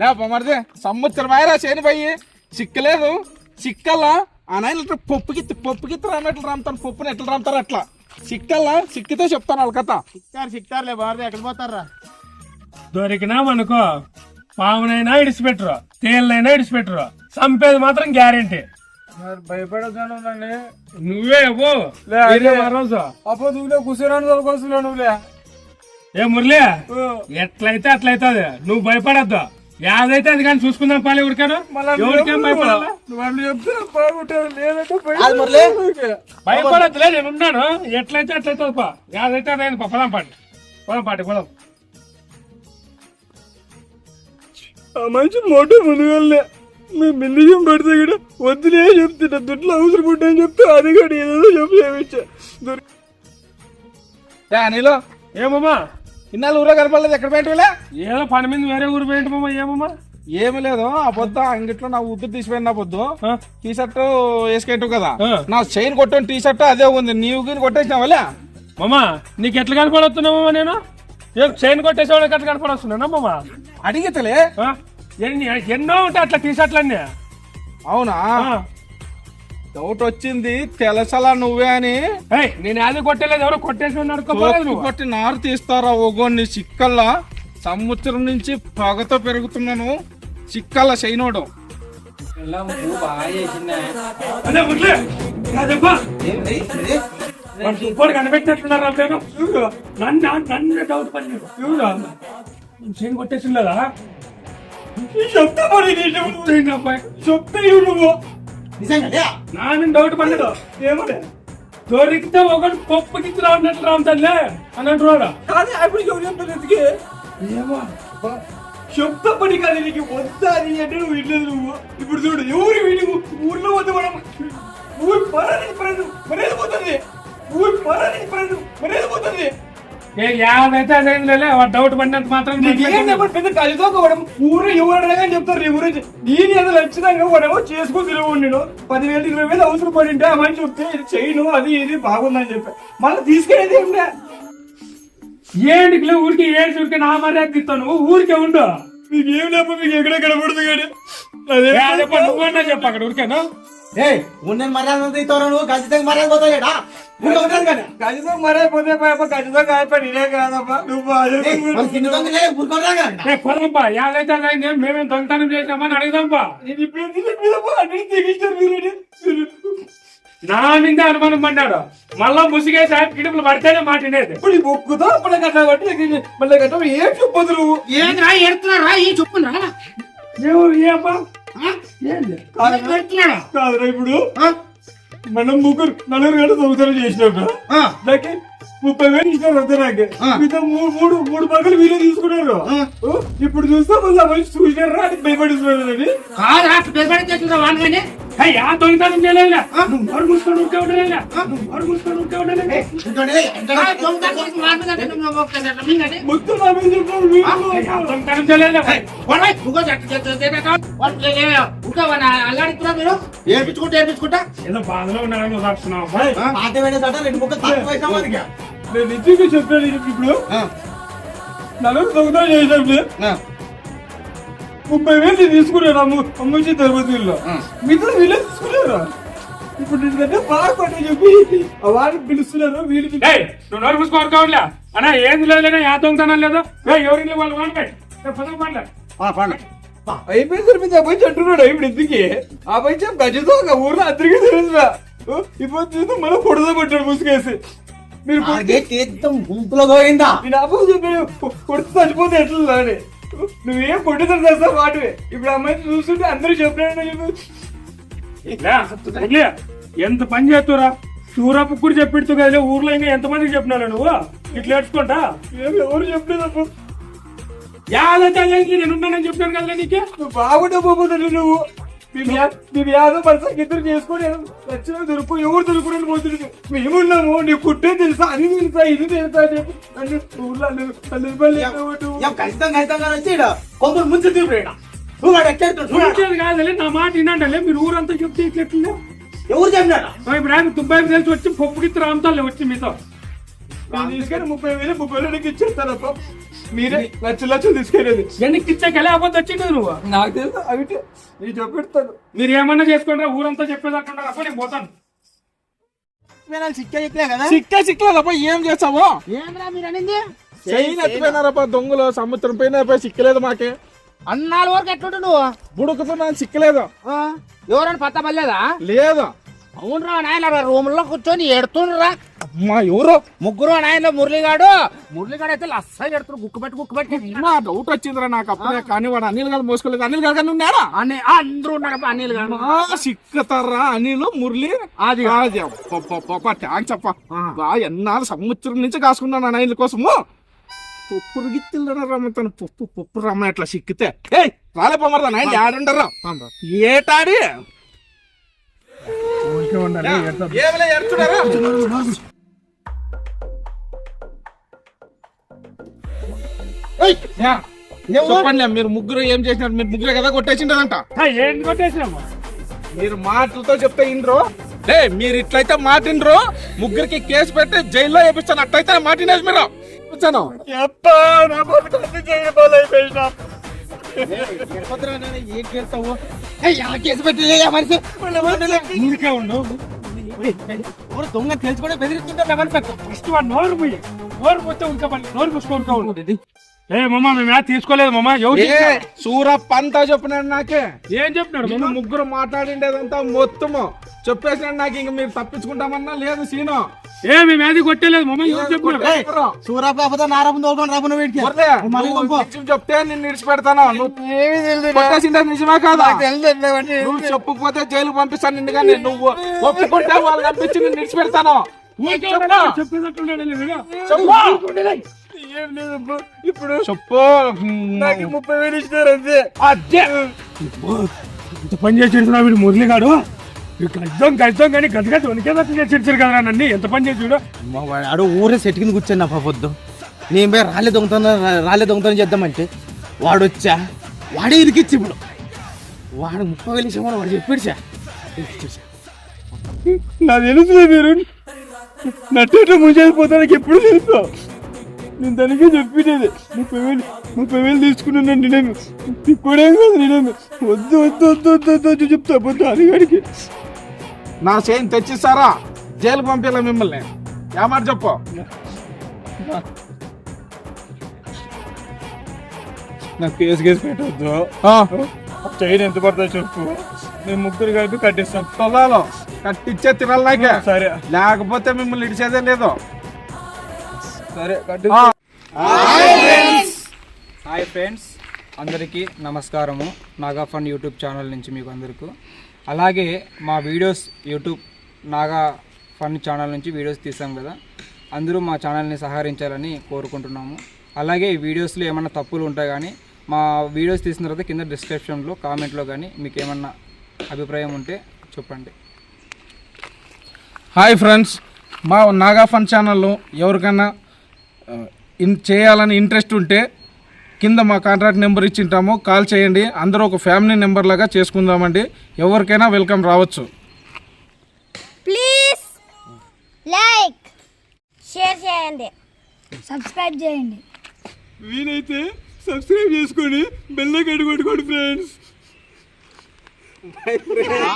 లే సంవత్సరం ఆయరా చేను పోయి. చిక్కలేదు. చిక్కల్లా. ఆ నాయన ఇట్లా పప్పుకి పప్పుకి రానట్లు రామ్తాను పప్పుని ఎట్లా రామ్తారు అట్లా. చిక్కల్లా చిక్కితే చెప్తాను వాళ్ళ కథ. సిక్తారు సిక్తారులే బారది ఎక్కడ పోతారా దొరికినామనుకో పామునైనా ఇడిచిపెట్టరు. తేలినైనా ఇడిచిపెట్టరు. చంపేది మాత్రం గ్యారెంటీ. మరి భయపడతానండి నువ్వే. మా రోజు. నువ్వులే కూర్చోరాని నువ్వులే ఏ మురళి ఎట్లయితే అట్లయితుంది. నువ్వు భయపడద్దు. యాదైతే అది కానీ చూసుకుందాం పాలి ఎవరికాను ఎవరికేం భయపడాలా? వాళ్ళు లేదంటే అది. భయపడద్దులే నేను ఉన్నాను ఎట్లయితే అట్లయితే పా యాదైతే అదైంది పా పొలం పాటి. పొలం పాటి పొలం ఆ మనిషి మోటో ముందుగానే మేము బిందిజం పెడితే కూడా వద్దులే చెప్తున్నా దుడ్లు అవసరం పుట్టని చెప్తే అది కూడా ఏదో చెప్పి చేయించా ఏ అనిలో ఏమమ్మా? ఇన్నాళ్ళు ఊరో కనపడలేదు ఎక్కడ పెట్టిలే ఏదో పని మీద వేరే ఊరు పోయింటి మామ ఏమమ్మా? ఏమి లేదు ఆ పొద్దు అంగిట్లో నా ఉద్దు తీసిపోయిన పొద్దు? టీ షర్ట్ వేసుకుంటావు కదా. నా చైన్ కొట్టిన టీ షర్ట్ అదే ఉంది నీవు గిని కొట్టేసినావా మామా నీకు ఎట్లా కనపడొస్తున్నామమ్మా నేను? చైన్ కొట్టేసేవాళ్ళకి ఎట్లా కనపడొస్తున్నా మామా? అడిగితలే. ఎన్నో ఉంటాయి అట్లా టీ షర్ట్లు అన్నీ అవునా డౌట్ వచ్చింది తెలుసలా నువ్వే అని. నేను అది కొట్టలేదు ఎవరో కొట్టేసి తోపు కొట్టి నారు తీస్తారా ఓగోని చిక్కల్లా? సంవత్సరం నుంచి పగతో పెరుగుతున్నాను. చిక్కల్లా చైనోడు సూపర్ కనిపెట్టినట్టున్నారు నేను? నన్ను నన్ను డౌట్ పని చైన్ కొట్టేసిందా చెప్తా మరి చెప్తే నువ్వు. నిజంగా నా మీద డౌట్ పడలేదు ఏమలే దొరికితే ఒకటి పప్పుకి రావట్టు రామ్తల్లే అని అంటున్నాడు కానీ అప్పుడు ఎవరు చెప్తారు ఎందుకే ఏమో చెప్తా పని కానీ నీకు వద్దా అని అంటే నువ్వు ఇట్లేదు నువ్వు ఇప్పుడు చూడు ఎవరు వీడి ఊర్లో వద్ద మనం ఊరు పరానికి పరదు మరేది పోతుంది ఊరు పరానికి పరదు మరేది పోతుంది అదైందిలే వాడు డౌట్ పడినంత మాత్రం నీకేం పెద్ద కలితో వాడు ఊరు ఎవరు అని చెప్తారు నీ గురించి నేను ఏదో ఖచ్చితంగా చేసుకుని తిరుగు నేను పదివేలు ఇరవై వేలు అవసరం ఆ మనిషి చెప్తే ఇది చేయను అది ఇది బాగుందని చెప్పా. మళ్ళీ తీసుకెళ్ళేది ఉండే ఏంటికి ఊరికి ఏడు ఊరికి నా మర్యాద ఇస్తావు నువ్వు ఊరికే ఉండు. మీకు ఏం లేకపోతే మీకు ఎక్కడ కనపడదు కానీ? చెప్పు అక్కడ ఊరికేనా? ఏ ఉన్నని మర్యాద తీస్తావు నువ్వు ఖచ్చితంగా మర్యాద పోతాడా ఉంటా ఉంటాను కానీ ఖచ్చితంగా మరే పోతే ఖచ్చితంగా కాయపా నేనే కాదమ్మా. నువ్వు కింద ఏ యాదైతే మేమేం దొంగతనం చేసామని అడుగుదాంపా. నా మీద అనుమానం పడ్డాడు. మళ్ళా ముసిగేసి ఆయన కిడుపులు పడితేనే మాటినేది ఇప్పుడు ఈ బొక్కుతో మళ్ళీ కట్ట కట్టి మళ్ళీ కట్ట ఏం చెప్పొద్దు నువ్వు? ఏంద్రా ఎడుతున్నారా ఈ చొప్పున ఎవరు ఏపా ఏంది ఎడుతున్నాడా కాదురా ఇప్పుడు. మనం ముగ్గురు నలుగురు గంటలు సంవత్సరం చేసినాక నాకు ముప్పై వేలు ఇచ్చారు అంతే నాకు. మిగతా మూడు మూడు మూడు పగలు వీరే తీసుకున్నారు. ఇప్పుడు చూస్తే మళ్ళీ చూసినారా? అని? భయపడిస్తున్నారు యా దొంగతనం చేయలేదులే. నువ్వు మరు మూసుకొని ఊరికే ఉండలేదులే. నువ్వు మరు మూసుకొని ఒక్కసారి మీకంటే మొత్తం నా మీద చెప్పారు మీరు. యా దొంగతనం మీరు? ఏడ్పించుకుంటా ఏడ్పించుకుంటా? ఏదో బాధలో ఉన్నాడని ఉదాహరణం పాత వేడే సట రెండు ముక్కలు తక్కువ వేసాం మనకి నేను నిజంగా చెప్పాను ఇప్పుడు? నలుగురు దొంగతనం చేసినప్పుడు ముప్పై వేలు నేను తీసుకున్నాను అమ్మ అమ్మచ్చి తిరుపతిలో మిగతా వీళ్ళే తీసుకున్నారు ఇప్పుడు ఎందుకంటే బాగా పట్టే చెప్పి ఆ వాడిని పిలుస్తున్నారు వీళ్ళు నువ్వు నోరు మూసుకోవాలి కావట్లే అన్నా ఏంది లేదులేనా యా దొంగతనం లేదు? ఏ ఎవరి వాళ్ళు వాడిపై పదం పండ్లే అయిపోయింది సరిపోయింది ఆ పైచి అంటున్నాడు ఇప్పుడు ఎందుకే ఆ పైచి గజతో ఒక ఊర్లో అందరికీ తెలుసు ఇప్పుడు మనం పొడద కొట్టాడు ముసుగేసి. మీరు గుంపులో పోయిందా నేను అప్పుడు చెప్పాను కొ- కొడితే చచ్చిపోతే ఎట్లా అని. నువ్వేం కొట్టుతారు చేస్తావు వాటివి? ఇప్పుడు అమ్మాయి చూస్తుంటే అందరూ చెప్పినాడు చెప్పి. లే, వదిలే. ఎంత పని చేస్తురా? సూరపు కూడా చెప్పిడుతు కదా ఊర్లో ఇంకా ఎంత మందికి చెప్పినా నువ్వు? ఇట్లా ఏడ్చుకుంటా? ఏం ఎవరు చెప్పలేదు యాదైతే అదేంటి నేను ఉన్నానని చెప్పినాను కదా నీకే? నువ్వు బాగుంటే నువ్వు మేము యాదో పర్సన్ ఇద్దరు చేసుకొని వచ్చిన దొరుకు ఎవరు దొరుకుని పోతుంది మేమున్నాము నీ కుట్టే తెలుసా? అది తెలుసా? ఇది తెలుసా? అని ఊర్లో ఖచ్చితంగా ఖచ్చితంగా వచ్చి కొందరు ముందు తీరు నువ్వు వాడు చూడలేదు కాదులే నా మాట వినండి మీరు ఊరంతా చెప్తే ఇట్లా ఎవరు చెప్పినాడా ఇప్పుడు ఆయన దుబాయ్ తెలిసి వచ్చి పప్పుకి రామ్తాలే వచ్చి మీతో. నేను తీసుకొని ముప్పై వేలు ముప్పై వేలకి ఇచ్చేస్తానప్ప మీరే లక్ష లక్షలు తీసుకెళ్ళేది ఎందుకు ఇచ్చాక ఎలా అబద్ధం వచ్చింది నువ్వు? నాకు తెలుసు అవి మీరు ఏమన్నా చేసుకుంటారా? ఊరంతా చెప్పేదట్టున్నారు అప్పుడు నేను పోతాను. సిక్క కదా? ఏం చేస్తావు? ఏంద్రా మీరు అనింది? చెయ్యి ఎత్తిపోయినారప్ప దొంగలు? సముద్రం పైన సిక్కలేదు మాకే. అన్నాళ్ళ వరకు ఎట్లుంటు నువ్వు? బుడుకుతున్నాను సిక్కలేదు. ఆ? ఎవరైనా పత్త పర్లేదా లేదు. అవునరా నాయన రూమ్లో కూర్చొని ఎడుతుండ్రా అమ్మా ఎవరో? ముగ్గురు నాయన మురళిగాడు. మురళిగాడు అయితే లస్స ఎడుతున్నారు గుక్క పెట్టి గుక్క పెట్టి. నా డౌట్ వచ్చిందిరా నాకు? అప్పుడే కానీ వాడు అనిల్ గారు మోసుకోలేదు అనిల్ గారు కానీ ఉన్నాడా? అని అందరూ ఉన్నారు అనిల్ ఆ, సిక్కతారా అనిల్ మురళి? అది ట్యాంక్స్ అప్ప బా ఎన్నాళ్ళు సంవత్సరం నుంచి కాసుకున్నాను అనిల్ కోసము. పప్పు గిత్తిల్లా రమ్మంతాను పప్పు పప్పు రమ్మ ఎట్లా సిక్కితే ఏయ్ రాలే పొమ్మరదా నాయన ఆడుండరా ఏటాడి? యా, చెప్పండి మీరు ముగ్గురు ఏం చేసినారు? మీరు ముగ్గురు కదా కొట్టేసిండదంట ఏం కొట్టేసినాము? మీరు మాటలతో చెప్తే ఇండ్రు? లే మీరు ఇట్లయితే మాటిండ్రు? ముగ్గురికి కేసు పెట్టి జైల్లో వేపిస్తాను. అట్లయితే మాటినేసి మీరు. వచ్చాను ఏం చేస్తావు కేసు పెట్టి మనిషి? ఊరికే ఉండు. దొంగ తెలిసి కూడా బెదిరిస్తుంటే మనిషి ఫస్ట్ వాడు నోరు పోయి నోరు పోతే ఉడకబడి నోరు పూసుకోరుతా ఉండు. ఏ మమ్మ మేము యాడ్ తీసుకోలేదు మమ్మ ఎవరు సూరప్ అంతా చెప్పినాడు నాకే. ఏం చెప్పినాడు మమ్మ ముగ్గురు మాట్లాడిండేదంతా మొత్తము. చెప్పేసినాడు నాకు ఇంక మీరు తప్పించుకుంటామన్నా లేదు సీను. ఏ మేము యాది కొట్టలేదు మమ్మ ఎవరు చెప్పినారు? సూరాపు కాకపోతే నారాపు తోలుకొని వీడికి. చెప్తే నేను నిడిచిపెడతాను నువ్వు కొట్టేసిందే నిజమే కాదా? నువ్వు చెప్పకపోతే జైలు పంపిస్తాను నిన్నుగా నేను నువ్వు ఒప్పుకుంటే వాళ్ళు పంపించి నేను నిడిచిపెడతాను ఊరికే చెప్పు. ఉన్నాడు, చెప్పేటట్టున్నాడు వీడు. చెప్పు. ఏం లేదు ఇప్పుడు చెప్పు. నాకు ముప్పై వేలు ఇచ్చినారు అంతే. అదే. ఇంత పని చేసి వీడు మురళిగాడు గజ్జం గజ్జం కానీ గజ గజ వణికేదట్టు చేసి కదరా నన్ను ఎంత పని చేసి చూడు మా వాడు ఊరే సెట్ కింద కూర్చొని నా పొద్దు నేను పోయి రాలే దొంగతనం రాలే దొంగతనం చేద్దామంటే వాడు వచ్చా వాడే ఇరికిచ్చి ఇప్పుడు వాడు ముప్పై వేలు ఇచ్చామని వాడు చెప్పాడు సార్ నా తెలుసులే మీరు నట్టేట ముంచేసిపోతానికి ఎప్పుడు తెలుసు నేను దానికే చెప్పినది ముప్పై వేలు ముప్పై వేలు తీసుకున్నానండి నేను తిప్పుడే కాదు నేను వద్దు వద్దు వద్దు వద్దు వద్దు చెప్తా పోతా అడిగాడికి నా చేయిని తెచ్చిస్తారా? జైలు పంపించాల మిమ్మల్ని. ఏమాట చెప్పు. నాకు కేసు కేసు పెట్టవద్దు ఆ, చైన్ ఎంత పడుతుందో చెప్పు. నేను ముగ్గురు కలిపి కట్టిస్తాను తొలాలో కట్టిచ్చే తినాలి నాకే. సరే. లేకపోతే మిమ్మల్ని ఇడిచేదే లేదు. సరే ఆ, కట్టిస్తా. హాయ్ ఫ్రెండ్స్ అందరికీ నమస్కారము. నాగా ఫన్ యూట్యూబ్ ఛానల్ నుంచి మీకు అందరికీ. అలాగే మా videos YouTube Naga fun channel నుంచి వీడియోస్ తీసాం కదా. అందరూ మా ఛానల్ని సహకరించాలని కోరుకుంటున్నాము. అలాగే ఈ వీడియోస్లో ఏమైనా తప్పులు ఉంటాయి కానీ మా వీడియోస్ తీసిన తర్వాత కింద డిస్క్రిప్షన్లో కామెంట్లో కానీ మీకు ఏమన్నా అభిప్రాయం ఉంటే చెప్పండి. హాయ్ ఫ్రెండ్స్ మా నాగా ఫన్ ఛానల్లో ఎవరికైనా ఇన్ చేయాలని ఇంట్రెస్ట్ ఉంటే కింద మా కాంట్రాక్ట్ నెంబర్ ఇచ్చింటాము కాల్ చేయండి అందరూ ఒక ఫ్యామిలీ నెంబర్ లాగా చేసుకుందామండి. ఎవరికైనా వెల్కమ్ రావచ్చు. ప్లీజ్ లైక్ షేర్ చేయండి. సబ్స్క్రైబ్ చేయండి. వీలైతే సబ్స్క్రైబ్ చేసుకొని బెల్లకి అడుగుకోండి ఫ్రెండ్స్.